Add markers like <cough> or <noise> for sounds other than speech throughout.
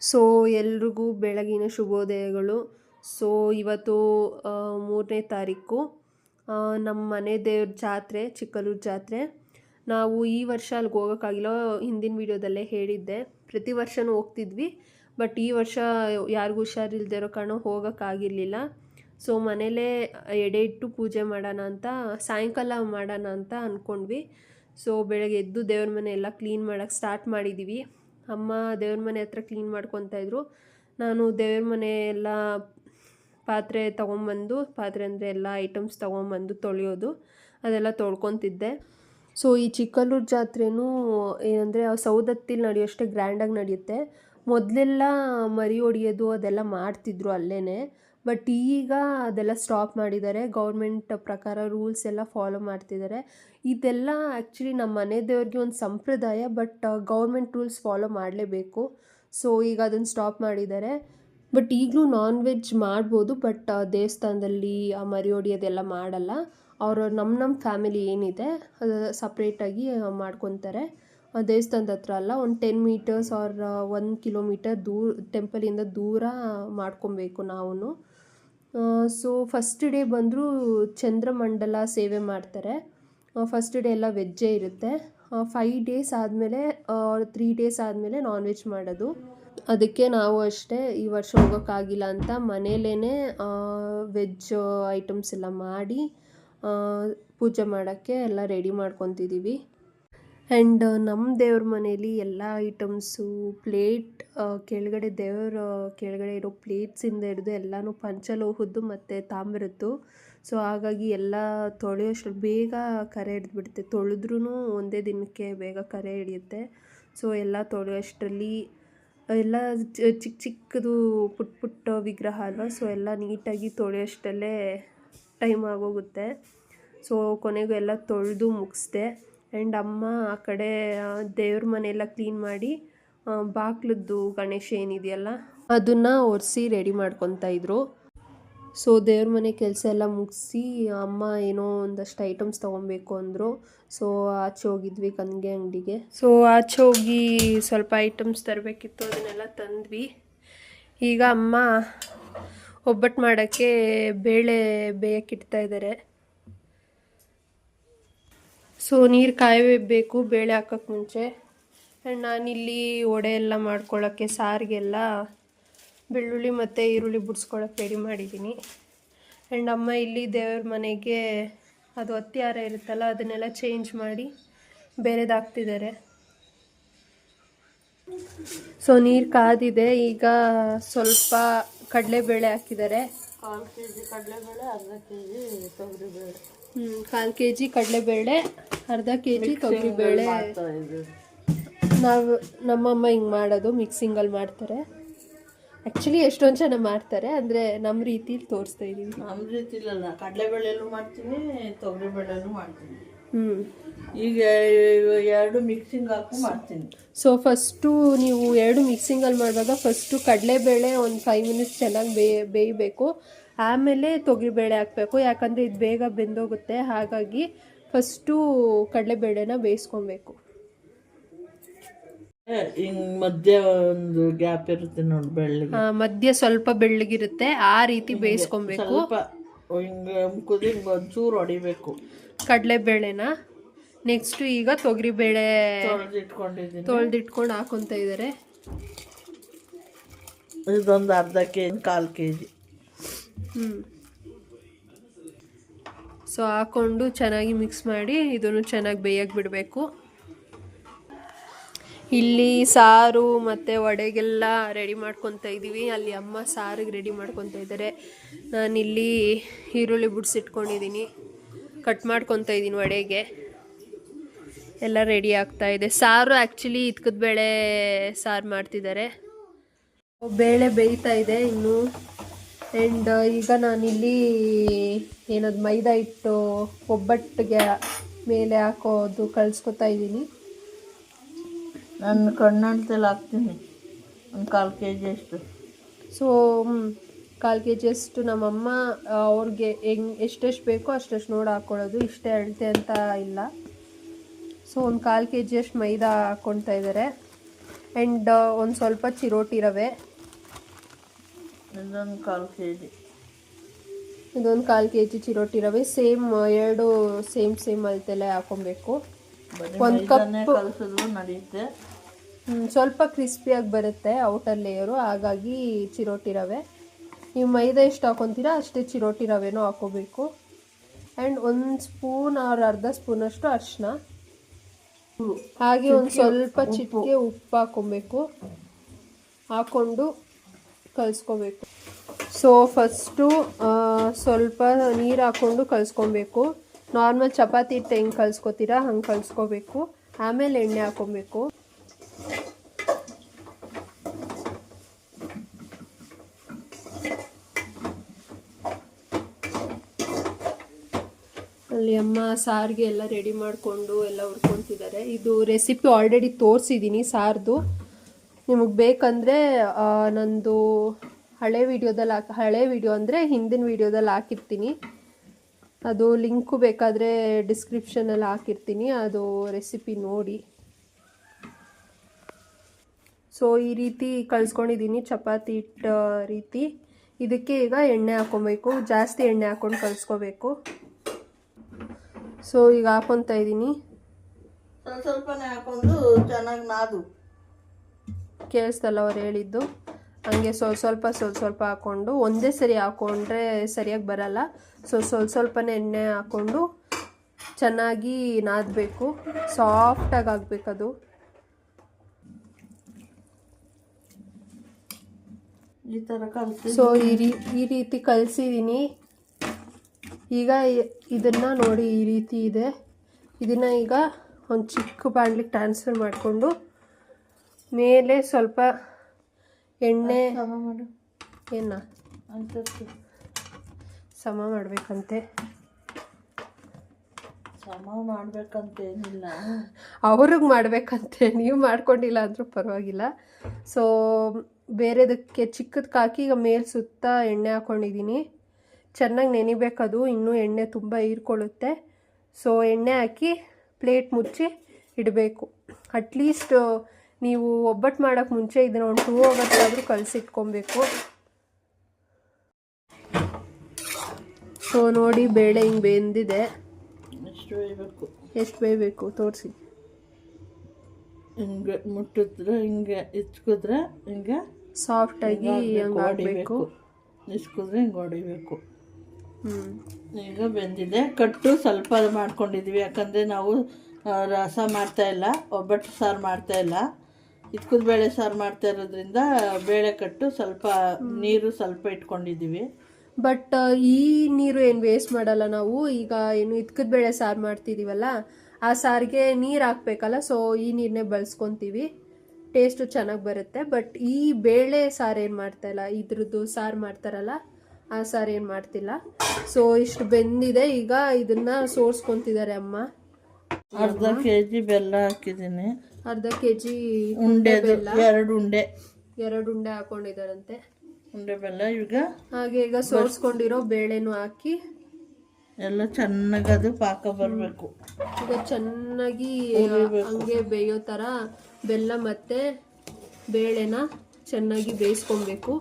So, ಎಲ್ರಿಗೂ ಬೆಳಗಿನ ಶುಭೋದಯಗಳು. So, ಇವತ್ತು ಮೂರನೇ ತಾರೀಕು ನಮ್ಮ ಮನೆ ದೇವ್ರ ಜಾತ್ರೆ, ಚಿಕ್ಕಲೂರು ಜಾತ್ರೆ. ನಾವು ಈ ವರ್ಷ ಅಲ್ಲಿಗೆ ಹೋಗೋಕ್ಕಾಗಿಲ್ಲ. ಹಿಂದಿನ ವೀಡಿಯೋದಲ್ಲೇ ಹೇಳಿದ್ದೆ. ಪ್ರತಿ ವರ್ಷವೂ ಹೋಗ್ತಿದ್ವಿ. ಬಟ್ ಈ ವರ್ಷ ಯಾರಿಗೂ ಹುಷಾರಿಲ್ದೇ ಇರೋ ಕಾರಣ ಹೋಗೋಕ್ಕಾಗಿರಲಿಲ್ಲ. ಸೊ, ಮನೇಲೇ ಎಡೆ ಇಟ್ಟು ಪೂಜೆ ಮಾಡೋಣ ಅಂತ, ಸಾಯಂಕಾಲ ಮಾಡೋಣ ಅಂತ ಅಂದ್ಕೊಂಡ್ವಿ ಸೊ, ಬೆಳಗ್ಗೆ ಎದ್ದು ದೇವ್ರ ಮನೆ ಎಲ್ಲ ಕ್ಲೀನ್ ಮಾಡೋಕ್ಕೆ ಸ್ಟಾರ್ಟ್ ಮಾಡಿದ್ದೀವಿ ಅಮ್ಮ ದೇವ್ರ ಮನೆ ಹತ್ರ ಕ್ಲೀನ್ ಇದ್ರು. ನಾನು ದೇವ್ರ ಮನೆ ಎಲ್ಲ ಪಾತ್ರೆ ತೊಗೊಂಬಂದು, ಪಾತ್ರೆ ಅಂದರೆ ಎಲ್ಲ ಐಟಮ್ಸ್ ತೊಗೊಂಬಂದು ತೊಳೆಯೋದು, ಅದೆಲ್ಲ ತೊಳ್ಕೊತಿದ್ದೆ. ಸೊ ಈ ಚಿಕ್ಕಲ್ಲೂರು ಜಾತ್ರೆನೂ ಏನಂದರೆ ಸೌದತ್ತಿಲಿ ನಡೆಯೋಷ್ಟೇ ಗ್ರ್ಯಾಂಡಾಗಿ ನಡೆಯುತ್ತೆ. ಮೊದಲೆಲ್ಲ ಮರಿ ಹೊಡಿಯೋದು ಅದೆಲ್ಲ ಮಾಡ್ತಿದ್ರು ಅಲ್ಲೇ ಬಟ್ ಈಗ ಅದೆಲ್ಲ ಸ್ಟಾಪ್ ಮಾಡಿದ್ದಾರೆ. ಗೌರ್ಮೆಂಟ್ ಪ್ರಕಾರ ರೂಲ್ಸ್ ಎಲ್ಲ ಫಾಲೋ ಮಾಡ್ತಿದ್ದಾರೆ. ಇದೆಲ್ಲ ಆ್ಯಕ್ಚುಲಿ ನಮ್ಮ ಮನೆ ದೇವ್ರಿಗೆ ಒಂದು ಸಂಪ್ರದಾಯ ಬಟ್ ಗೌರ್ಮೆಂಟ್ ರೂಲ್ಸ್ ಫಾಲೋ ಮಾಡಲೇಬೇಕು. ಸೊ ಈಗ ಅದನ್ನು ಸ್ಟಾಪ್ ಮಾಡಿದ್ದಾರೆ. ಬಟ್ ಈಗಲೂ ನಾನ್ ವೆಜ್ ಮಾಡ್ಬೋದು ಬಟ್ ದೇವಸ್ಥಾನದಲ್ಲಿ, ಆ, ಮರಿ ಹೊಡಿಯೋದೆಲ್ಲ ಮಾಡಲ್ಲ. ಅವರು ನಮ್ಮ ನಮ್ಮ ಫ್ಯಾಮಿಲಿ ಏನಿದೆ, ಅದು ಸಪ್ರೇಟಾಗಿ ಮಾಡ್ಕೊತಾರೆ. ದೇವಸ್ಥಾನದ ಹತ್ರ ಅಲ್ಲ, ಒಂದು ಟೆನ್ ಮೀಟರ್ಸ್ ಆರ್ ಒಂದು ಕಿಲೋಮೀಟರ್ ದೂರ ಟೆಂಪಲಿಂದ ದೂರ ಮಾಡ್ಕೊಬೇಕು ನಾವು ಸೊ ಫಸ್ಟ್ ಡೇ ಬಂದರೂ ಚಂದ್ರಮಂಡಲ ಸೇವೆ ಮಾಡ್ತಾರೆ. ಫಸ್ಟ್ ಡೇ ಎಲ್ಲ ವೆಜ್ಜೇ ಇರುತ್ತೆ. ಫೈವ್ ಡೇಸ್ ಆದಮೇಲೆ ತ್ರೀ ಡೇಸ್ ಆದಮೇಲೆ ನಾನ್ ವೆಜ್ ಮಾಡೋದು. ಅದಕ್ಕೆ ನಾವು ಅಷ್ಟೇ ಈ ವರ್ಷ ಹೋಗೋಕ್ಕಾಗಿಲ್ಲ ಅಂತ ಮನೇಲೇ ವೆಜ್ ಐಟಮ್ಸ್ ಎಲ್ಲ ಮಾಡಿ ಪೂಜೆ ಮಾಡೋಕ್ಕೆ ಎಲ್ಲ ರೆಡಿ ಮಾಡ್ಕೊತಿದ್ದೀವಿ ಆ್ಯಂಡ್ ನಮ್ಮ ದೇವ್ರ ಮನೇಲಿ ಎಲ್ಲ ಐಟಮ್ಸು ಪ್ಲೇಟ್ ಕೆಳಗಡೆ ದೇವರ ಕೆಳಗಡೆ ಇರೋ ಪ್ಲೇಟ್ಸಿಂದ ಹಿಡಿದು ಎಲ್ಲನೂ ಪಂಚಲೋಹದ್ದು ಮತ್ತು ತಾಮ್ರದ್ದು. ಸೊ ಹಾಗಾಗಿ ಎಲ್ಲ ತೊಳೆಯೋಷ್ಟು ಬೇಗ ಕರೆ ಹಿಡಿದ್ಬಿಡುತ್ತೆ. ತೊಳೆದ್ರೂ ಒಂದೇ ದಿನಕ್ಕೆ ಬೇಗ ಕರೆ ಹಿಡಿಯುತ್ತೆ. ಸೊ ಎಲ್ಲ ತೊಳೆಯೋಷ್ಟರಲ್ಲಿ ಎಲ್ಲ ಚಿಕ್ಕ ಚಿಕ್ಕದು ಪುಟ್ಟ ಪುಟ್ಟ ವಿಗ್ರಹ ಅಲ್ವಾ? ಸೊ ಎಲ್ಲ ನೀಟಾಗಿ ತೊಳೆಯೋಷ್ಟಲ್ಲೇ ಟೈಮ್ ಆಗೋಗುತ್ತೆ. ಸೊ ಕೊನೆಗೂ ಎಲ್ಲ ತೊಳೆದು ಮುಗಿಸ್ದೆ. ಆ್ಯಂಡ್ ಅಮ್ಮ ಆ ಕಡೆ ದೇವ್ರ ಮನೆಯೆಲ್ಲ ಕ್ಲೀನ್ ಮಾಡಿ ಬಾಗ್ಲದ್ದು ಗಣೇಶ ಏನಿದೆಯಲ್ಲ, ಅದನ್ನು ಒರೆಸಿ ರೆಡಿ ಮಾಡ್ಕೊತಾ ಇದ್ರು. ಸೊ ದೇವ್ರ ಮನೆ ಕೆಲಸ ಎಲ್ಲ ಮುಗಿಸಿ ಅಮ್ಮ ಏನೋ ಒಂದಷ್ಟು ಐಟಮ್ಸ್ ತೊಗೊಬೇಕು ಅಂದರು. ಸೊ ಆಚೆ ಹೋಗಿದ್ವಿ ಕನ್ಗೆ ಅಂಗಡಿಗೆ. ಸೊ ಆಚೆ ಹೋಗಿ ಸ್ವಲ್ಪ ಐಟಮ್ಸ್ ತರಬೇಕಿತ್ತು, ಅದನ್ನೆಲ್ಲ ತಂದ್ವಿ. ಈಗ ಅಮ್ಮ ಒಬ್ಬಟ್ಟು ಮಾಡೋಕ್ಕೆ ಬೇಳೆ ಬೇಯಕ್ಕಿಡ್ತಾ ಇದ್ದಾರೆ ಸೊ ನೀರು ಕಾಯಬೇಕು, ಬೇಳೆ ಹಾಕೋಕ್ಕೆ ಮುಂಚೆ. ಆ್ಯಂಡ್ ನಾನಿಲ್ಲಿ ವಡೆ ಎಲ್ಲ ಮಾಡ್ಕೊಳ್ಳೋಕ್ಕೆ ಸಾರಿಗೆಲ್ಲ ಬೆಳ್ಳುಳ್ಳಿ ಮತ್ತು ಈರುಳ್ಳಿ ಬಿಡಿಸ್ಕೊಳಕ್ಕೆ ರೆಡಿ ಮಾಡಿದ್ದೀನಿ. ಆ್ಯಂಡ್ ಅಮ್ಮ ಇಲ್ಲಿ ದೇವ್ರ ಮನೆಗೆ ಅದು ಹತ್ತಿಹಾರ ಇರುತ್ತಲ್ಲ ಅದನ್ನೆಲ್ಲ ಚೇಂಜ್ ಮಾಡಿ ಬೇರೆದಾಗ್ತಿದ್ದಾರೆ. ಸೊ ನೀರು ಕಾದಿದೆ. ಈಗ ಸ್ವಲ್ಪ ಕಡಲೆಬೇಳೆ ಹಾಕಿದ್ದಾರೆ. ಕಾಲು ಕೆ ಜಿ ಕಡಲೆಬೇಳೆ ಅರ್ಧ ಕೆ ಜಿ ತೊಗರಿಬೇಳೆ. ಹ್ಞೂ ಕಾಲು ಕೆ ಜಿ ಕಡಲೆಬೇಳೆ ಅರ್ಧ ಕೆ ಜಿ ತೊಗರಿಬೇಳೆ. ನಾವು ನಮ್ಮಮ್ಮ ಹಿಂಗೆ ಮಾಡೋದು ಮಿಕ್ಸಿಂಗಲ್ಲಿ ಮಾಡ್ತಾರೆ. ಆ್ಯಕ್ಚುಲಿ ಎಷ್ಟೊಂದು ಜನ ಮಾಡ್ತಾರೆ ಅಂದರೆ ನಮ್ಮ ರೀತಿಲಿ ತೋರಿಸ್ತಾ ಇದ್ದೀವಿ ನಮ್ಮ ರೀತಿಲಲ್ಲ ಕಡಲೆಬೇಳೆಲ್ಲೂ ಮಾಡ್ತೀನಿ ತೊಗರಿಬೇಳೆಲ್ಲೂ ಮಾಡ್ತೀನಿ. ಹ್ಞೂ ಈಗ ಎರಡು ಮಿಕ್ಸಿಂಗ್ ಹಾಕಿ ಮಾಡ್ತೀನಿ. ಸೊ ಫಸ್ಟು ನೀವು ಎರಡು ಮಿಕ್ಸಿಂಗಲ್ಲಿ ಮಾಡುವಾಗ ಫಸ್ಟು ಕಡಲೆಬೇಳೆ ಒಂದು ಫೈವ್ ಮಿನಿಟ್ಸ್ ಚೆನ್ನಾಗಿ ಬೇ ಬೇಯಬೇಕು. ಆಮೇಲೆ ತೊಗರಿಬೇಳೆ ಹಾಕಬೇಕು. ಯಾಕಂದರೆ ಇದು ಬೇಗ ಬೆಂದೋಗುತ್ತೆ. ಹಾಗಾಗಿ ಫಸ್ಟು ಕಡಲೆಬೇಳೆನ ಬೇಯಿಸ್ಕೊಬೇಕು. ಹಿಂಗ್ ಮಧ್ಯ ಒಂದು ಗ್ಯಾಪ್ ಇರುತ್ತೆ ನೋಡಿ ಬೆಳ್ಳಿಗೆ. ಆ, ಮಧ್ಯ ಸ್ವಲ್ಪ ಬೆಳ್ಳಗಿರುತ್ತೆ ಆ ರೀತಿ ಬೇಯಿಸ್ಕೊಬೇಕು. ಸ್ವಲ್ಪ ಹಿಂಗೆ ಮುಕ್ಕುದು ಹಿಂಗೆ ಒಂಚೂರು ಹೊಡಿಬೇಕು. ಕಡಲೆಬೇಳೆನ? ನೆಕ್ಸ್ಟ್ ಈಗ ತೊಗರಿಬೇಳೆ ತೊಳೆದು ಇಟ್ಕೊಂಡಿದ್ದೀನಿ ತೊಳೆದಿಟ್ಕೊಂಡು ಹಾಕೊಂತ ಇದ್ದಾರೆ ಇದೊಂದು ಅರ್ಧ ಕೆ ಜಿ ಕಾಲು ಕೆ ಜಿ. ಹ್ಞೂ ಸೊ ಹಾಕ್ಕೊಂಡು ಚೆನ್ನಾಗಿ ಮಿಕ್ಸ್ ಮಾಡಿ ಇದನ್ನು ಚೆನ್ನಾಗಿ ಬೇಯಕ್ಕೆ ಬಿಡಬೇಕು. ಇಲ್ಲಿ ಸಾರು ಮತ್ತು ವಡೆಗೆಲ್ಲ ರೆಡಿ ಮಾಡ್ಕೊತ ಇದ್ದೀವಿ. ಅಲ್ಲಿ ಅಮ್ಮ ಸಾರಿಗೆ ರೆಡಿ ಮಾಡ್ಕೊತ ಇದ್ದಾರೆ. ನಾನಿಲ್ಲಿ ಈರುಳ್ಳಿ ಬಿಡಿಸಿಟ್ಕೊಂಡಿದ್ದೀನಿ ಕಟ್ ಮಾಡ್ಕೊತ ಇದ್ದೀನಿ ವಡೆಗೆ. ಎಲ್ಲ ರೆಡಿ ಆಗ್ತಾ ಇದೆ. ಸಾರು ಆ್ಯಕ್ಚುಲಿ ಇದ್ಕದ ಬೇಳೆ ಸಾರು ಮಾಡ್ತಿದ್ದಾರೆ. ಬೇಳೆ ಬೇಯ್ತಾ ಇದೆ ಇನ್ನು. ಆ್ಯಂಡ್ ಈಗ ನಾನಿಲ್ಲಿ ಏನದು ಮೈದಾ ಹಿಟ್ಟು ಒಬ್ಬಟ್ಟಿಗೆ ಮೇಲೆ ಹಾಕೋದು ಕಳ್ಸ್ಕೊತಾ ಇದ್ದೀನಿ. ನಾನು ಕಣ್ಣಂತೆಲ್ಲ ಹಾಕ್ತೀನಿ. ಒಂದು ಕಾಲು ಕೆ ಜಿ ಅಷ್ಟು ಸೊ ಕಾಲು ಕೆ ಜಿಯಷ್ಟು ನಮ್ಮಮ್ಮ ಅವ್ರಿಗೆ ಹೆಂಗ್ ಎಷ್ಟೆಷ್ಟು ಬೇಕೋ ಅಷ್ಟೆಷ್ಟು ನೋಡಿ ಹಾಕ್ಕೊಳ್ಳೋದು ಇಷ್ಟೇ ಅಳತೆ ಅಂತ ಇಲ್ಲ. ಸೊ ಒಂದು ಕಾಲು ಕೆ ಜಿಯಷ್ಟು ಮೈದಾ ಹಾಕ್ಕೊಳ್ತಾ ಇದ್ದಾರೆ ಆ್ಯಂಡ್ ಒಂದು ಸ್ವಲ್ಪ ಚಿರೋಟಿ ರವೆ. ಇದೊಂದು ಕಾಲು ಕೆ ಜಿ ಇದೊಂದು ಕಾಲು ಕೆ ಜಿ ಚಿರೋಟಿ ರವೆ. ಸೇಮ್ ಎರಡು ಸೇಮ್ ಸೇಮ್ ಅಳತೆಲೆ ಹಾಕೊಬೇಕು ಒಂದ್ ಕಪ್- ಕಲಸಿದ್ರು ನಡೆಯುತ್ತೆ ಸ್ವಲ್ಪ ಕ್ರಿಸ್ಪಿಯಾಗಿ ಬರುತ್ತೆ ಔಟರ್ ಲೇಯರು ಹಾಗಾಗಿ ಚಿರೋಟಿ ರವೆ. ನೀವು ಮೈದಾ ಎಷ್ಟು ಹಾಕೊತೀರಾ ಅಷ್ಟೇ ಚಿರೋಟಿ ರವೆನೂ ಹಾಕೋಬೇಕು. ಆ್ಯಂಡ್ ಒಂದು ಸ್ಪೂನ್ ಆರ್ ಅರ್ಧ ಸ್ಪೂನಷ್ಟು ಅರಿಶಿನ ಹಾಗೆ ಒಂದು ಸ್ವಲ್ಪ ಚಿಟಿಕೆ ಉಪ್ಪು. ಹಾಕೊಬೇಕು. ಹಾಕ್ಕೊಂಡು ಕಲಿಸ್ಕೋಬೇಕು. ಸೊ ಫಸ್ಟು ಸ್ವಲ್ಪ ನೀರು ಹಾಕ್ಕೊಂಡು ಕಲಿಸ್ಕೊಬೇಕು. ನಾರ್ಮಲ್ ಚಪಾತಿ ಹಿಟ್ಟು ಹೆಂಗೆ ಕಲಿಸ್ಕೊತೀರಾ, ಹಂಗೆ ಕಲಿಸ್ಕೋಬೇಕು. ಆಮೇಲೆ ಎಣ್ಣೆ ಹಾಕ್ಕೊಬೇಕು ಅಲ್ಲಿ ಅಮ್ಮ ಸಾರಿಗೆ ಎಲ್ಲ ರೆಡಿ ಮಾಡಿಕೊಂಡು ಎಲ್ಲ ಹುರ್ಕೊತಿದ್ದಾರೆ. ಇದು ರೆಸಿಪಿ ಆಲ್ರೆಡಿ ತೋರಿಸಿದ್ದೀನಿ ಸಾರ್ದು. ನಿಮಗೆ ಬೇಕಂದರೆ ನಂದು ಹಳೆ ವಿಡಿಯೋದಲ್ಲಿ ಹಾಕಿ, ಹಳೆ ವಿಡಿಯೋ ಅಂದರೆ ಹಿಂದಿನ ವಿಡಿಯೋದಲ್ಲಿ ಹಾಕಿರ್ತೀನಿ. ಅದು ಲಿಂಕು ಬೇಕಾದರೆ ಡಿಸ್ಕ್ರಿಪ್ಷನಲ್ಲಿ ಹಾಕಿರ್ತೀನಿ ಅದು ರೆಸಿಪಿ ನೋಡಿ. ಸೊ ಈ ರೀತಿ ಕಳ್ಸ್ಕೊಂಡಿದ್ದೀನಿ ಚಪಾತಿ ಹಿಟ್ಟ ರೀತಿ. ಇದಕ್ಕೆ ಈಗ ಎಣ್ಣೆ ಹಾಕೊಬೇಕು ಜಾಸ್ತಿ ಎಣ್ಣೆ ಹಾಕ್ಕೊಂಡು ಕಲಿಸ್ಕೋಬೇಕು ಸೊ ಈಗ ಹಾಕೊತಾ ಇದ್ದೀನಿ ಸ್ವಲ್ಪ ಸ್ವಲ್ಪನೇ ಹಾಕೊಂಡು ಚೆನ್ನಾಗಿ ನಾದು. ಕೇಳಿಸ್ತಲ್ಲ ಅವ್ರು ಹೇಳಿದ್ದು. ಹಂಗೆ ಸ್ವಲ್ಪ ಸ್ವಲ್ಪ ಸ್ವಲ್ಪ ಸ್ವಲ್ಪ ಹಾಕ್ಕೊಂಡು ಒಂದೇ ಸರಿ ಹಾಕ್ಕೊಂಡ್ರೆ ಸರಿಯಾಗಿ ಬರಲ್ಲ. ಸೊ ಸ್ವಲ್ಪ ಸ್ವಲ್ಪನೇ ಎಣ್ಣೆ ಹಾಕ್ಕೊಂಡು ಚೆನ್ನಾಗಿ ನಾದಬೇಕು. ಸಾಫ್ಟಾಗಿ ಆಗಬೇಕದು. ಈ ಥರ ಕಲಿಸಿ ಸೊ ಈ ರೀ ಈ ರೀತಿ ಕಲಿಸಿದ್ದೀನಿ ಈಗ ಇದನ್ನು ಇದನ್ನ ನೋಡಿ ಈ ರೀತಿ ಇದೆ. ಇದನ್ನು ಈಗ ಒಂದು ಚಿಕ್ಕ ಬಾಣಲಿಗೆ ಟ್ರಾನ್ಸ್ಫರ್ ಮಾಡಿಕೊಂಡು ಮೇಲೆ ಸ್ವಲ್ಪ ಎಣ್ಣೆ ಏನ? ಸಮ ಮಾಡಬೇಕಂತೆ. ಸಮ ಮಾಡಬೇಕಂತೇನಿಲ್ಲ. ಅವ್ರಿಗೆ ಮಾಡಬೇಕಂತೆ. ನೀವು ಮಾಡ್ಕೊಂಡಿಲ್ಲ ಅಂದರೂ ಪರವಾಗಿಲ್ಲ. ಸೊ ಬೇರೆದಕ್ಕೆ ಚಿಕ್ಕದಕ್ಕೆ ಹಾಕಿ ಈಗ ಮೇಲೆ ಸುತ್ತ ಎಣ್ಣೆ ಹಾಕ್ಕೊಂಡಿದ್ದೀನಿ ಚೆನ್ನಾಗಿ ನೆನಿಬೇಕದು. ಇನ್ನೂ ಎಣ್ಣೆ ತುಂಬ ಹೀರ್ಕೊಳ್ಳುತ್ತೆ. ಸೊ ಎಣ್ಣೆ ಹಾಕಿ ಪ್ಲೇಟ್ ಮುಚ್ಚಿ ಇಡಬೇಕು. ಅಟ್ಲೀಸ್ಟ್ ನೀವು ಒಬ್ಬಟ್ಟು ಮಾಡೋಕ್ಕೆ ಮುಂಚೆ ಇದನ್ನು ಒಂದು ಟೂ ಅವರ್ಸ್ ಆದರೂ ಕಲಸಿಟ್ಕೊಬೇಕು ಸೊ ನೋಡಿ ಬೇಳೆ ಹಿಂಗೆ ಬೆಂದಿದೆ. ಎಷ್ಟು ಬೇಯಬೇಕು? ತೋರಿಸಿ. ಹಿಂಗೆ ಮುಟ್ಟಿದ್ರೆ ಹಿಂಗೆ ಇಚ್ಕಿದ್ರೆ ಹಿಂಗೆ ಸಾಫ್ಟಾಗಿ ಹಂಗೆ ಆಗಬೇಕು. ಇಸ್ಕಿದ್ರೆ ಹಿಂಗೆ ಹೊಡಿಬೇಕು. ಹ್ಞೂ ಈಗ ಬೆಂದಿದೆ. ಕಟ್ಟು ಸ್ವಲ್ಪ ಮಾಡ್ಕೊಂಡಿದ್ವಿ. ಯಾಕಂದರೆ ನಾವು ರಸ ಮಾಡ್ತಾಯಿಲ್ಲ ಒಬ್ಬಟ್ಟು ಸಾರು ಮಾಡ್ತಾ ಇಲ್ಲ ಬೇಳೆ ಸಾರು ಮಾಡ್ತಾ ಇರೋದ್ರಿಂದ ಬೇಳೆ ಕಟ್ಟು ಸ್ವಲ್ಪ ನೀರು ಸ್ವಲ್ಪ ಇಟ್ಕೊಂಡಿದ್ದೀವಿ. ಬಟ್ ಈ ನೀರು ಏನು ವೇಸ್ಟ್ ಮಾಡಲ್ಲ ನಾವು. ಈಗ ಏನು ಇತ್ಕದ ಬೇಳೆ ಸಾರು ಮಾಡ್ತಿದ್ದೀವಲ್ಲ ಆ ಸಾರಿಗೆ ನೀರು ಹಾಕ್ಬೇಕಲ್ಲ ಸೊ ಈ ನೀರನ್ನೇ ಬಳಸ್ಕೊತೀವಿ. ಟೇಸ್ಟು ಚೆನ್ನಾಗಿ ಬರುತ್ತೆ. ಬಟ್ ಈ ಬೇಳೆ ಸಾರು ಏನು ಮಾಡ್ತಾ ಇಲ್ಲ ಇದ್ರದ್ದು ಸಾರು ಮಾಡ್ತಾರಲ್ಲ ಆ ಸಾರು ಏನು ಮಾಡ್ತಿಲ್ಲ. ಸೊ ಇಷ್ಟು ಬೆಂದಿದೆ. ಈಗ ಇದನ್ನ ಸೋರ್ಸ್ಕೊತಿದ್ದಾರೆ ಅಮ್ಮ. ಅರ್ಧ ಕೆ ಜಿ ಬೆಲ್ಲ ಹಾಕಿದ್ದೀನಿ. ಅರ್ಧ ಕೆ ಜಿ ಉಂಡೆ ಎರಡು ಉಂಡೆ. ಎರಡು ಉಂಡೆ ಹಾಕೊಂಡಿದಾರಂತೆ ಉಂಡೆ ಬೆಲ್ಲ ಈಗ. ಹಾಗೆ ಈಗ ಸೋರ್ಸ್ಕೊಂಡಿರೋ ಬೇಳೆನೂ ಹಾಕಿ. ಎಲ್ಲ ಚೆನ್ನಾಗಿ ಅದು ಪಾಕ ಬರಬೇಕು. ಈಗ ಚೆನ್ನಾಗಿ ಹಂಗೆ ಬೇಯೋ ಥರ ಬೆಲ್ಲ ಮತ್ತೆ ಬೇಳೆನ ಚೆನ್ನಾಗಿ ಬೇಯಿಸ್ಕೊಬೇಕು.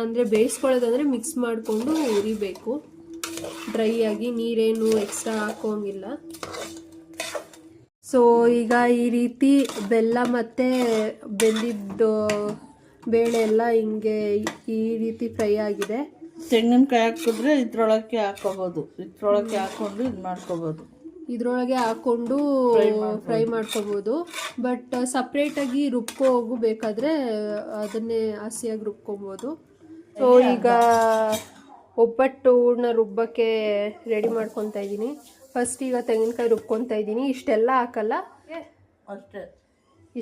ಅಂದರೆ ಬೇಯಿಸ್ಕೊಳ್ಳೋದಂದ್ರೆ ಮಿಕ್ಸ್ ಮಾಡಿಕೊಂಡು ಉರಿಬೇಕು ಡ್ರೈ ಆಗಿ ನೀರೇನು ಎಕ್ಸ್ಟ್ರಾ ಹಾಕೋಂಗಿಲ್ಲ. ಸೊ ಈಗ ಈ ರೀತಿ ಬೆಲ್ಲ ಮತ್ತು ಬೆಂದಿದ್ದು ಬೇಳೆ ಎಲ್ಲ ಹಿಂಗೆ ಈ ರೀತಿ ಫ್ರೈ ಆಗಿದೆ. ತೆಂಗಿನಕಾಯಿ ಹಾಕಿದ್ರೆ ಇದ್ರೊಳಗೆ ಹಾಕೋಬೋದು. ಇದ್ರೊಳಗೆ ಹಾಕೊಂಡು ಇದು ಮಾಡ್ಕೋಬೋದು. ಇದ್ರೊಳಗೆ ಹಾಕೊಂಡು ಫ್ರೈ ಮಾಡ್ಕೋಬೋದು. ಬಟ್ ಸಪ್ರೇಟಾಗಿ ರುಬ್ಕೋ ಹೋಗು ಬೇಕಾದ್ರೆ ಅದನ್ನೇ ಹಸಿಯಾಗಿ ರುಬ್ಕೊಬೋದು. ಸೊ ಈಗ ಒಬ್ಬಟ್ಟು ಹೂರ್ಣ ರುಬ್ಬಕ್ಕೆ ರೆಡಿ ಮಾಡ್ಕೊತಾ ಇದ್ದೀನಿ ಫಸ್ಟ್ ಈಗ ತೆಂಗಿನಕಾಯಿ ರುಬ್ಕೊತಾ ಇದ್ದೀನಿ. ಇಷ್ಟೆಲ್ಲ ಹಾಕಲ್ಲ? ಅಷ್ಟೇ.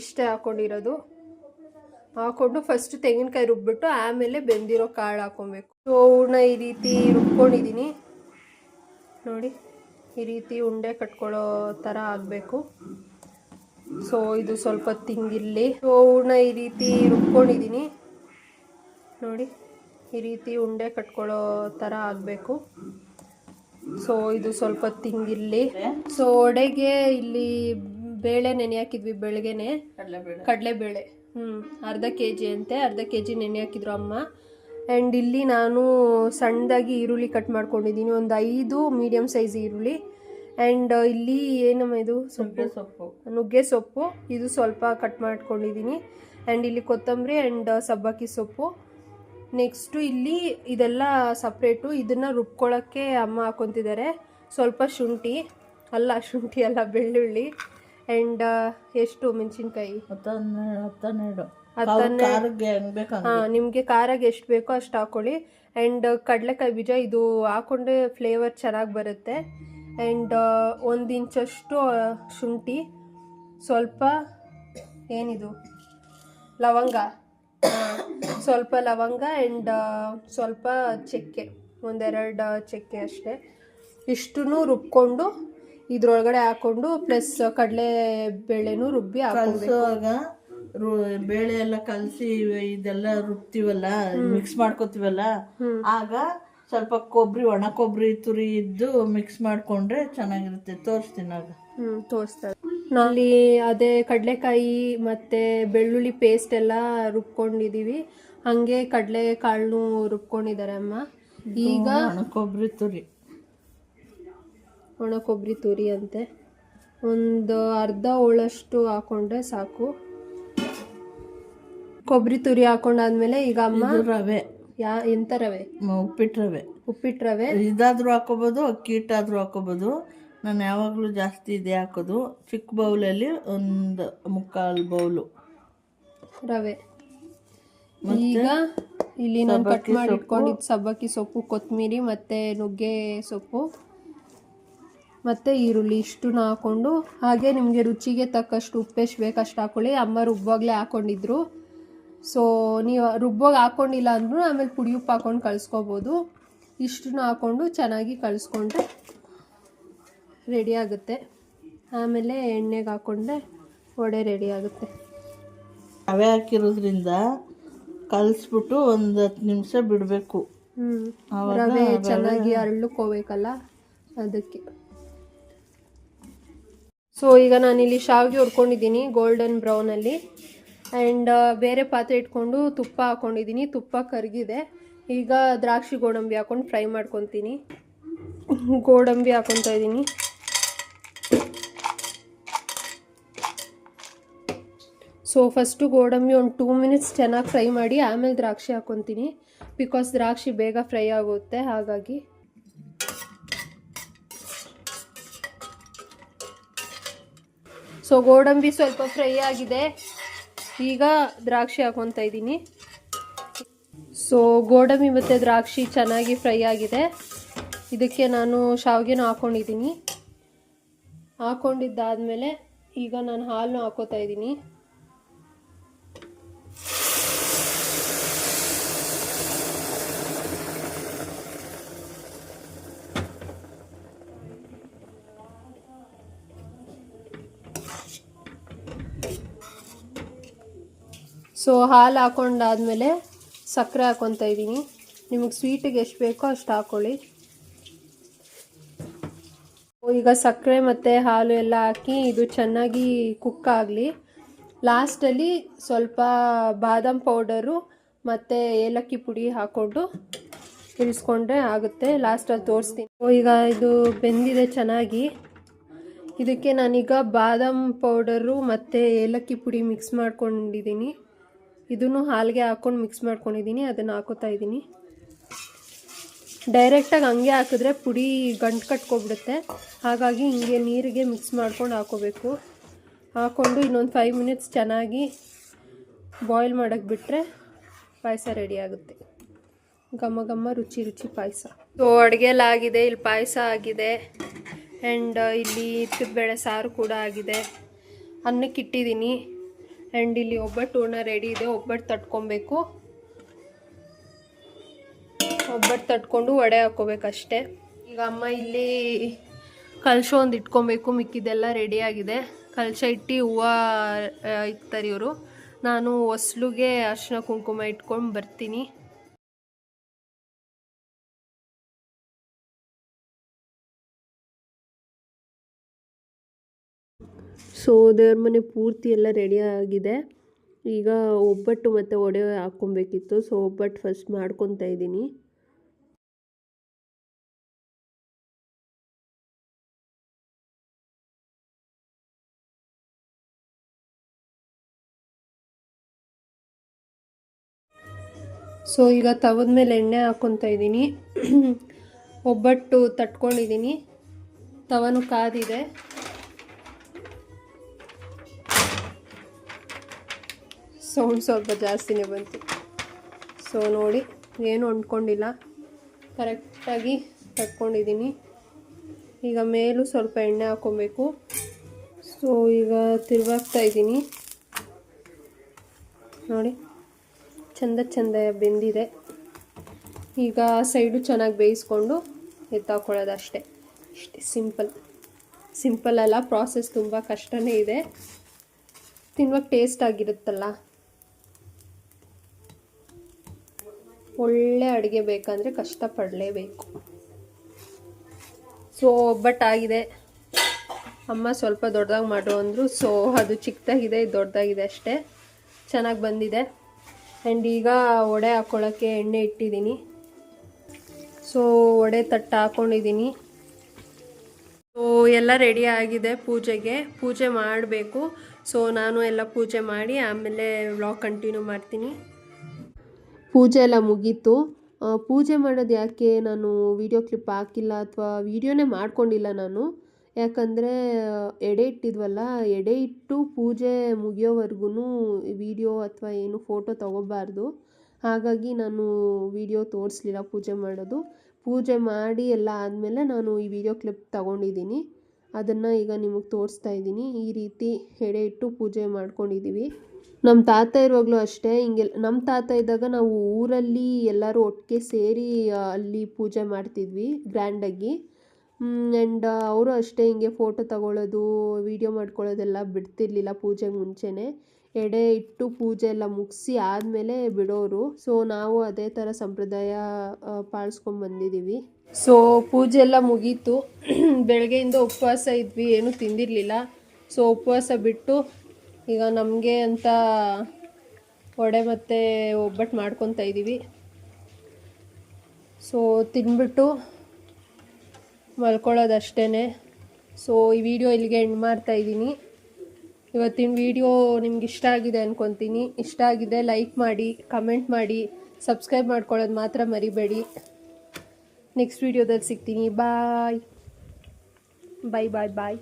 ಇಷ್ಟೇ ಹಾಕೊಂಡಿರೋದು. ಹಾಕೊಂಡು ಫಸ್ಟ್ ತೆಂಗಿನಕಾಯಿ ರುಬ್ಬಿಟ್ಟು ಆಮೇಲೆ ಬೆಂದಿರೋ ಕಾಳು ಹಾಕೊಬೇಕು. ಸೊ ಹೂರ್ಣ ಈ ರೀತಿ ರುಬ್ಕೊಂಡಿದ್ದೀನಿ. ನೋಡಿ ಈ ರೀತಿ ಉಂಡೆ ಕಟ್ಕೊಳ್ಳೋ ಥರ ಆಗಬೇಕು. ಸೊ ಇದು ಸ್ವಲ್ಪ ತಿಂಗಿರಲಿ. ಸೊ ಹೂರ್ಣ ಈ ರೀತಿ ರುಬ್ಕೊಂಡಿದ್ದೀನಿ. ನೋಡಿ ಈ ರೀತಿ ಉಂಡೆ ಕಟ್ಕೊಳ್ಳೋ ಥರ ಆಗಬೇಕು. ಸೊ ಇದು ಸ್ವಲ್ಪ ತಿಂಗಿರ್ಲಿ. ಸೊ ಒಡೆಗೆ ಇಲ್ಲಿ ಬೇಳೆ ನೆನೆ ಹಾಕಿದ್ವಿ ಬೆಳಗ್ಗೆನೆ. ಕಡಲೆಬೇಳೆ. ಹ್ಞೂ ಅರ್ಧ ಕೆ ಜಿ ಅಂತೆ. ಅರ್ಧ ಕೆ ಜಿ ನೆನೆ ಹಾಕಿದ್ರು ಅಮ್ಮ. ಆ್ಯಂಡ್ ಇಲ್ಲಿ ನಾನು ಸಣ್ಣದಾಗಿ ಈರುಳ್ಳಿ ಕಟ್ ಮಾಡ್ಕೊಂಡಿದ್ದೀನಿ. ಒಂದು ಐದು ಮೀಡಿಯಮ್ ಸೈಜ್ ಈರುಳ್ಳಿ. ಆ್ಯಂಡ್ ಇಲ್ಲಿ ಏನಮ್ಮ ಇದು? ಸೊಪ್ಪು. ಸೊಪ್ಪು. ನುಗ್ಗೆ ಸೊಪ್ಪು. ಇದು ಸ್ವಲ್ಪ ಕಟ್ ಮಾಡ್ಕೊಂಡಿದ್ದೀನಿ. ಆ್ಯಂಡ್ ಇಲ್ಲಿ ಕೊತ್ತಂಬರಿ ಆ್ಯಂಡ್ ಸಬ್ಬಕ್ಕಿ ಸೊಪ್ಪು. ನೆಕ್ಸ್ಟು ಇಲ್ಲಿ ಇದೆಲ್ಲ ಸಪ್ರೇಟು ಇದನ್ನು ರುಬ್ಕೊಳ್ಳೋಕ್ಕೆ ಅಮ್ಮ ಹಾಕೊತಿದ್ದಾರೆ ಸ್ವಲ್ಪ ಶುಂಠಿ ಅಲ್ಲ ಶುಂಠಿ ಅಲ್ಲ ಬೆಳ್ಳುಳ್ಳಿ ಆ್ಯಂಡ್ ಎಷ್ಟು ಮೆಣಸಿನ್ಕಾಯಿ? ಹತ್ತನ್ನೆರಡು ಹತ್ತನ್ನೆರಡು. ಹಾಂ ನಿಮಗೆ ಖಾರಾಗಿ ಎಷ್ಟು ಬೇಕೋ ಅಷ್ಟು ಹಾಕ್ಕೊಳ್ಳಿ ಆ್ಯಂಡ್ ಕಡಲೆಕಾಯಿ ಬೀಜ ಇದು ಹಾಕೊಂಡ್ರೆ ಫ್ಲೇವರ್ ಚೆನ್ನಾಗಿ ಬರುತ್ತೆ. ಆ್ಯಂಡ್ ಒಂದು ಇಂಚಷ್ಟು ಶುಂಠಿ ಸ್ವಲ್ಪ ಏನಿದು? ಲವಂಗ. ಸ್ವಲ್ಪ ಲವಂಗ ಆ್ಯಂಡ್ ಸ್ವಲ್ಪ ಚಕ್ಕೆ ಒಂದೆರಡು ಚಕ್ಕೆ ಅಷ್ಟೇ. ಇಷ್ಟನ್ನು ರುಬ್ಕೊಂಡು ಇದ್ರೊಳಗಡೆ ಹಾಕೊಂಡು ಪ್ಲಸ್ ಕಡಲೆ ಬೇಳೆನೂ ರುಬ್ಬಿ ಹಾಕೊಬೇಕು. ಕಲ್ಸುವಾಗ ಬೇಳೆ ಎಲ್ಲ ಕಲಸಿ ಇದೆಲ್ಲ ರುಬ್ತೀವಲ್ಲ ಮಿಕ್ಸ್ ಮಾಡ್ಕೋತೀವಲ್ಲ ಆಗ ಸ್ವಲ್ಪ ಕೊಬ್ಬರಿ ಒಣ ಕೊಬ್ಬರಿ ತುರಿ ಇದ್ದು ಮಿಕ್ಸ್ ಮಾಡ್ಕೊಂಡ್ರೆ ಚೆನ್ನಾಗಿರುತ್ತೆ. ತೋರಿಸ್ತೀನಿ ಆಗ. ಹ್ಞೂ ತೋರಿಸ್ತಾರೆ ನಲ್ಲಿ ಅದೇ ಕಡಲೆಕಾಯಿ ಮತ್ತೆ ಬೆಳ್ಳುಳ್ಳಿ ಪೇಸ್ಟ್ ಎಲ್ಲ ರುಬ್ಕೊಂಡಿದೀವಿ. ಹಂಗೆ ಕಡಲೆ ಕಾಳು ರುಬ್ಕೊಂಡಿದ್ದಾರೆ ಅಮ್ಮ ಈಗ ಕೊಬ್ಬರಿ ತುರಿ. ಒಣ ಕೊಬ್ಬರಿ ತುರಿ ಅಂತೆ. ಒಂದು ಅರ್ಧ ಹೋಳಷ್ಟು ಹಾಕೊಂಡ್ರೆ ಸಾಕು. ಕೊಬ್ಬರಿ ತುರಿ ಹಾಕೊಂಡಾದ್ಮೇಲೆ ಈಗ ಅಮ್ಮ ರವೆ. ಯಾ ಎಂಥ ರವೆ? ಉಪ್ಪಿಟ್ಟು ರವೆ. ಉಪ್ಪಿಟ್ಟು ರವೆ. ಇದಾದ್ರೂ ಹಾಕೋಬಹುದು ಅಕ್ಕಿ ಹಿಟ್ಟಾದ್ರೂ ಹಾಕೋಬೋದು. ನಾನು ಯಾವಾಗಲೂ ಜಾಸ್ತಿ ಇದೆ ಹಾಕೋದು. ಚಿಕ್ಕ ಬೌಲಲ್ಲಿ ಒಂದು ಮುಕ್ಕಾಲು ಬೌಲು. ರವೆ. ಈಗ ಇಲ್ಲಿ ನಾನು ಕಟ್ ಮಾಡಿ ಇಟ್ಕೊಂಡಿದ್ದು ಸಬ್ಬಕ್ಕಿ ಸೊಪ್ಪು ಕೊತ್ತಂಬರಿ ಮತ್ತು ನುಗ್ಗೆ ಸೊಪ್ಪು. ಮತ್ತು ಈರುಳ್ಳಿ ಇಷ್ಟನ್ನ ಹಾಕ್ಕೊಂಡು ಹಾಗೆ ನಿಮಗೆ ರುಚಿಗೆ ತಕ್ಕಷ್ಟು ಉಪ್ಪೆಷ್ಟು ಬೇಕಷ್ಟು ಬೇಕು ಹಾಕೊಳ್ಳಿ. ಅಮ್ಮ ರುಬ್ಬಾಗಲೇ ಹಾಕ್ಕೊಂಡಿದ್ರು ಸೊ ನೀವು ರುಬ್ಬೋಗಿ ಹಾಕ್ಕೊಂಡಿಲ್ಲ ಅಂದ್ರೂ ಆಮೇಲೆ ಪುಡಿ ಉಪ್ಪು ಹಾಕ್ಕೊಂಡು ಕಳಿಸ್ಕೋಬೋದು. ಇಷ್ಟನ್ನ ಹಾಕ್ಕೊಂಡು ಚೆನ್ನಾಗಿ ಕಳಿಸ್ಕೊಂಡ್ರೆ ರೆಡಿ ಆಗುತ್ತೆ. ಆಮೇಲೆ ಎಣ್ಣೆಗೆ ಹಾಕ್ಕೊಂಡ್ರೆ ವಡೆ ರೆಡಿ ಆಗುತ್ತೆ. ರವೆ ಹಾಕಿರೋದ್ರಿಂದ ಕಲಿಸ್ಬಿಟ್ಟು ಒಂದು ಹತ್ತು ನಿಮಿಷ ಬಿಡಬೇಕು. ರವೆ ಚೆನ್ನಾಗಿ ಅರಳುಕೋಬೇಕಲ್ಲ ಅದಕ್ಕೆ. ಸೊ ಈಗ ನಾನಿಲ್ಲಿ ಶಾವಿಗೆ ಹುರ್ಕೊಂಡಿದ್ದೀನಿ ಗೋಲ್ಡನ್ ಬ್ರೌನಲ್ಲಿ ಆ್ಯಂಡ್ ಬೇರೆ ಪಾತ್ರೆ ಇಟ್ಕೊಂಡು ತುಪ್ಪ ಹಾಕ್ಕೊಂಡಿದ್ದೀನಿ ತುಪ್ಪ ಕರಗಿದೆ. ಈಗ ದ್ರಾಕ್ಷಿ ಗೋಡಂಬಿ ಹಾಕೊಂಡು ಫ್ರೈ ಮಾಡ್ಕೊತೀನಿ. ಗೋಡಂಬಿ ಹಾಕೊತಾ ಇದ್ದೀನಿ ಸೊ ಫಸ್ಟು ಗೋಡಂಬಿ ಒಂದು ಟೂ ಮಿನಿಟ್ಸ್ ಚೆನ್ನಾಗಿ ಫ್ರೈ ಮಾಡಿ, ಆಮೇಲೆ ದ್ರಾಕ್ಷಿ ಹಾಕ್ಕೊತೀನಿ ಬಿಕಾಸ್ ದ್ರಾಕ್ಷಿ ಬೇಗ ಫ್ರೈ ಆಗುತ್ತೆ, ಹಾಗಾಗಿ. ಸೊ ಗೋಡಂಬಿ ಸ್ವಲ್ಪ ಫ್ರೈ ಆಗಿದೆ. ಈಗ ದ್ರಾಕ್ಷಿ ಹಾಕೊತಾ ಇದ್ದೀನಿ. ಸೊ ಗೋಡಂಬಿ ಮತ್ತು ದ್ರಾಕ್ಷಿ ಚೆನ್ನಾಗಿ ಫ್ರೈ ಆಗಿದೆ. ಇದಕ್ಕೆ ನಾನು ಶಾವಿಗೆನೂ ಹಾಕ್ಕೊಂಡಿದ್ದೀನಿ ಹಾಕ್ಕೊಂಡಿದ್ದಾದಮೇಲೆ ಈಗ ನಾನು ಹಾಲನ್ನು ಹಾಕೋತಾ ಸೊ ಹಾಲು ಹಾಕೊಂಡಾದಮೇಲೆ ಸಕ್ಕರೆ ಹಾಕೊತಾ ಇದ್ದೀನಿ. ನಿಮಗೆ ಸ್ವೀಟಿಗೆ ಎಷ್ಟು ಬೇಕೋ ಅಷ್ಟು ಹಾಕೊಳ್ಳಿ. ಈಗ ಸಕ್ಕರೆ ಮತ್ತು ಹಾಲು ಎಲ್ಲ ಹಾಕಿ ಇದು ಚೆನ್ನಾಗಿ ಕುಕ್ ಆಗಲಿ. ಲಾಸ್ಟಲ್ಲಿ ಸ್ವಲ್ಪ ಬಾದಾಮ್ ಪೌಡರು ಮತ್ತು ಏಲಕ್ಕಿ ಪುಡಿ ಹಾಕ್ಕೊಂಡು ಇಳಿಸ್ಕೊಂಡ್ರೆ ಆಗುತ್ತೆ. ಲಾಸ್ಟಲ್ಲಿ ತೋರಿಸ್ತೀನಿ. ಓ, ಈಗ ಇದು ಬೆಂದಿದೆ ಚೆನ್ನಾಗಿ. ಇದಕ್ಕೆ ನಾನೀಗ ಬಾದಾಮ್ ಪೌಡರು ಮತ್ತು ಏಲಕ್ಕಿ ಪುಡಿ ಮಿಕ್ಸ್ ಮಾಡ್ಕೊಂಡಿದ್ದೀನಿ. ಇದನ್ನು ಹಾಲಿಗೆ ಹಾಕ್ಕೊಂಡು ಮಿಕ್ಸ್ ಮಾಡ್ಕೊಂಡಿದ್ದೀನಿ ಅದನ್ನು ಹಾಕೋತಾ ಇದ್ದೀನಿ ಡೈರೆಕ್ಟಾಗಿ ಹಂಗೆ ಹಾಕಿದ್ರೆ ಪುಡಿ ಗಂಟು ಕಟ್ಕೊಬಿಡುತ್ತೆ. ಹಾಗಾಗಿ ಹಿಂಗೆ ನೀರಿಗೆ ಮಿಕ್ಸ್ ಮಾಡ್ಕೊಂಡು ಹಾಕೋಬೇಕು. ಹಾಕ್ಕೊಂಡು ಇನ್ನೊಂದು ಫೈವ್ ಮಿನಿಟ್ಸ್ ಚೆನ್ನಾಗಿ ಬಾಯ್ಲ್ ಮಾಡೋಕ್ಕೆ ಬಿಟ್ಟರೆ ಪಾಯಸ ರೆಡಿ ಆಗುತ್ತೆ. ಘಮ ಘಮ ರುಚಿ ರುಚಿ ಪಾಯಸ. ಸೊ ಅಡುಗೆಲಾಗಿದೆ ಇಲ್ಲಿ ಪಾಯಸ ಆಗಿದೆ. ಆ್ಯಂಡ್ ಇಲ್ಲಿ ಬೇಳೆ ಸಾರು ಕೂಡ ಆಗಿದೆ. ಅನ್ನಕ್ಕೆ ಇಟ್ಟಿದ್ದೀನಿ ಆ್ಯಂಡ್ ಇಲ್ಲಿ ಒಬ್ಬಟ್ಟು ಹೂರ್ಣ ರೆಡಿ ಇದೆ ಒಬ್ಬಟ್ಟು ತಟ್ಕೊಬೇಕು. ಒಬ್ಬಟ್ಟು ತಟ್ಕೊಂಡು ವಡೆ ಹಾಕ್ಕೋಬೇಕಷ್ಟೇ ಈಗ ಅಮ್ಮ ಇಲ್ಲಿ ಕಲಶ ಒಂದು ಇಟ್ಕೊಬೇಕು, ಮಿಕ್ಕಿದೆಲ್ಲ ರೆಡಿಯಾಗಿದೆ ಕಲಶ ಇಟ್ಟು ಹೂವು ಇಕ್ತಾರೆ ಇವರು. ನಾನು ಹೊಸ್ಲುಗೆ ಅರ್ಶಿನ ಕುಂಕುಮ ಇಟ್ಕೊಂಡು ಬರ್ತೀನಿ. ಸೊ ದೇವ್ರ ಮನೆ ಪೂರ್ತಿ ಎಲ್ಲ ರೆಡಿ ಆಗಿದೆ. ಈಗ ಒಬ್ಬಟ್ಟು ಮತ್ತು ಒಡೆ ಹಾಕ್ಕೊಬೇಕಿತ್ತು. ಸೊ ಒಬ್ಬಟ್ಟು ಫಸ್ಟ್ ಮಾಡ್ಕೊತಾ ಇದ್ದೀನಿ. ಸೊ ಈಗ ತವದ ಮೇಲೆ ಎಣ್ಣೆ ಹಾಕ್ಕೊತಾ ಇದ್ದೀನಿ. ಒಬ್ಬಟ್ಟು ತಟ್ಕೊಂಡಿದ್ದೀನಿ. ತವನು ಕಾದಿದೆ. ಸೌಂಡ್ ಸ್ವಲ್ಪ ಜಾಸ್ತಿನೇ ಬಂತು. ಸೊ ನೋಡಿ, ಏನು ಅಂದ್ಕೊಂಡಿಲ್ಲ ಕರೆಕ್ಟಾಗಿ ತಕ್ಕೊಂಡಿದ್ದೀನಿ. ಈಗ ಮೇಲೂ ಸ್ವಲ್ಪ ಎಣ್ಣೆ ಹಾಕ್ಕೊಬೇಕು ಸೊ ಈಗ ತಿರುವಾಗ್ತಾ ಇದ್ದೀನಿ. ನೋಡಿ, ಚಂದ ಚಂದ ಬೆಂದಿದೆ. ಈಗ ಸೈಡು ಚೆನ್ನಾಗಿ ಬೇಯಿಸ್ಕೊಂಡು ಎತ್ತಾಕೊಳ್ಳೋದು ಅಷ್ಟೇ ಇಷ್ಟೇ ಸಿಂಪಲ್. ಸಿಂಪಲ್ ಅಲ್ಲ ಪ್ರಾಸೆಸ್ ತುಂಬ ಕಷ್ಟನೇ ಇದೆ. ತಿನ್ನುವಾಗ ಟೇಸ್ಟ್ ಆಗಿರುತ್ತಲ್ಲ. ಒಳ್ಳೆ ಅಡುಗೆ ಬೇಕಂದರೆ ಕಷ್ಟಪಡಲೇಬೇಕು. ಸೊ, ಒಬ್ಬಟ್ಟಾಗಿದೆ. ಅಮ್ಮ ಸ್ವಲ್ಪ ದೊಡ್ಡದಾಗಿ ಮಾಡು ಅಂದರು, ಸೊ, ಅದು ಚಿಕ್ಕದಾಗಿದೆ, ದೊಡ್ಡದಾಗಿದೆ ಅಷ್ಟೇ. ಚೆನ್ನಾಗಿ ಬಂದಿದೆ. ಆ್ಯಂಡ್ ಈಗ ವಡೆ ಹಾಕ್ಕೊಳ್ಳೋಕ್ಕೆ ಎಣ್ಣೆ ಇಟ್ಟಿದ್ದೀನಿ. ಸೊ, ವಡೆ ತಟ್ಟ ಹಾಕ್ಕೊಂಡಿದ್ದೀನಿ ಸೊ, ಎಲ್ಲ ರೆಡಿ ಆಗಿದೆ ಪೂಜೆಗೆ. ಪೂಜೆ ಮಾಡಬೇಕು. ಸೊ, ನಾನು ಎಲ್ಲ ಪೂಜೆ ಮಾಡಿ ಆಮೇಲೆ ವ್ಲಾಗ್ ಕಂಟಿನ್ಯೂ ಮಾಡ್ತೀನಿ. ಪೂಜೆ ಎಲ್ಲ ಮುಗೀತು. ಪೂಜೆ ಮಾಡೋದು ಯಾಕೆ? ನಾನು ವಿಡಿಯೋ ಕ್ಲಿಪ್ ಹಾಕಿಲ್ಲ ಅಥವಾ ವಿಡಿಯೋನೇ ಮಾಡ್ಕೊಂಡಿಲ್ಲ ನಾನು. ಯಾಕಂದರೆ ಎಡೆ ಇಟ್ಟಿದ್ವಲ್ಲ, ಎಡೆ ಇಟ್ಟು ಪೂಜೆ ಮುಗಿಯೋವರೆಗೂ ವಿಡಿಯೋ ಅಥವಾ ಏನು ಫೋಟೋ ತಗೋಬಾರ್ದು. ಹಾಗಾಗಿ ನಾನು ವಿಡಿಯೋ ತೋರಿಸ್ಲಿಲ್ಲ ಪೂಜೆ ಮಾಡೋದು. ಪೂಜೆ ಮಾಡಿ ಎಲ್ಲ ಆದಮೇಲೆ ನಾನು ಈ ವಿಡಿಯೋ ಕ್ಲಿಪ್ ತಗೊಂಡಿದ್ದೀನಿ. ಅದನ್ನು ಈಗ ನಿಮಗೆ ತೋರಿಸ್ತಾ ಇದ್ದೀನಿ. ಈ ರೀತಿ ಎಡೆ ಇಟ್ಟು ಪೂಜೆ ಮಾಡ್ಕೊಂಡಿದ್ದೀವಿ. ನಮ್ಮ ತಾತ ಇರುವಾಗಲೂ ಅಷ್ಟೇ ಹಿಂಗೆ ನಮ್ಮ ತಾತ ಇದ್ದಾಗ ನಾವು ಊರಲ್ಲಿ ಎಲ್ಲರೂ ಒಟ್ಟಿಗೆ ಸೇರಿ ಅಲ್ಲಿ ಪೂಜೆ ಮಾಡ್ತಿದ್ವಿ ಗ್ರ್ಯಾಂಡಾಗಿ. ಆ್ಯಂಡ್ ಅವರು ಅಷ್ಟೇ ಹಿಂಗೆ ಫೋಟೋ ತಗೊಳ್ಳೋದು, ವೀಡಿಯೋ ಮಾಡ್ಕೊಳ್ಳೋದೆಲ್ಲ ಬಿಡ್ತಿರ್ಲಿಲ್ಲ ಪೂಜೆ ಮುಂಚೆನೇ. ಎಡೆ ಇಟ್ಟು ಪೂಜೆ ಎಲ್ಲ ಮುಗಿಸಿ ಆದಮೇಲೆ ಬಿಡೋರು. ಸೊ ನಾವು ಅದೇ ಥರ ಸಂಪ್ರದಾಯ ಪಾಲಿಸ್ಕೊಂಡು ಬಂದಿದ್ದೀವಿ. ಸೊ ಪೂಜೆ ಎಲ್ಲ ಮುಗೀತು. <clears throat> ಬೆಳಗ್ಗೆಯಿಂದ ಉಪವಾಸ ಇದ್ವಿ, ಏನೂ ತಿಂದಿರಲಿಲ್ಲ. ಸೊ ಉಪವಾಸ ಬಿಟ್ಟು ಈಗ ನಮಗೆ ಅಂತ ವಡೆ ಮತ್ತು ಒಬ್ಬಟ್ಟು ಮಾಡ್ಕೊತಾ ಇದ್ದೀವಿ ಸೊ ತಿಂದ್ಬಿಟ್ಟು ಮಲ್ಕೊಳ್ಳೋದಷ್ಟೇ ಸೊ ಈ ವಿಡಿಯೋ ಇಲ್ಲಿಗೆ ಎಂಡ್ ಮಾಡ್ತಾ ಇದ್ದೀನಿ. ಇವತ್ತಿನ ವಿಡಿಯೋ ನಿಮ್ಗೆ ಇಷ್ಟ ಆಗಿದೆ ಅಂದ್ಕೊತೀನಿ ಇಷ್ಟ ಆಗಿದೆ ಲೈಕ್ ಮಾಡಿ ಕಮೆಂಟ್ ಮಾಡಿ ಸಬ್ಸ್ಕ್ರೈಬ್ ಮಾಡ್ಕೊಳ್ಳೋದು ಮಾತ್ರ ಮರಿಬೇಡಿ. ನೆಕ್ಸ್ಟ್ ವಿಡಿಯೋದಲ್ಲಿ ಸಿಗ್ತೀನಿ. ಬಾಯ್ ಬಾಯ್ ಬಾಯ್ ಬಾಯ್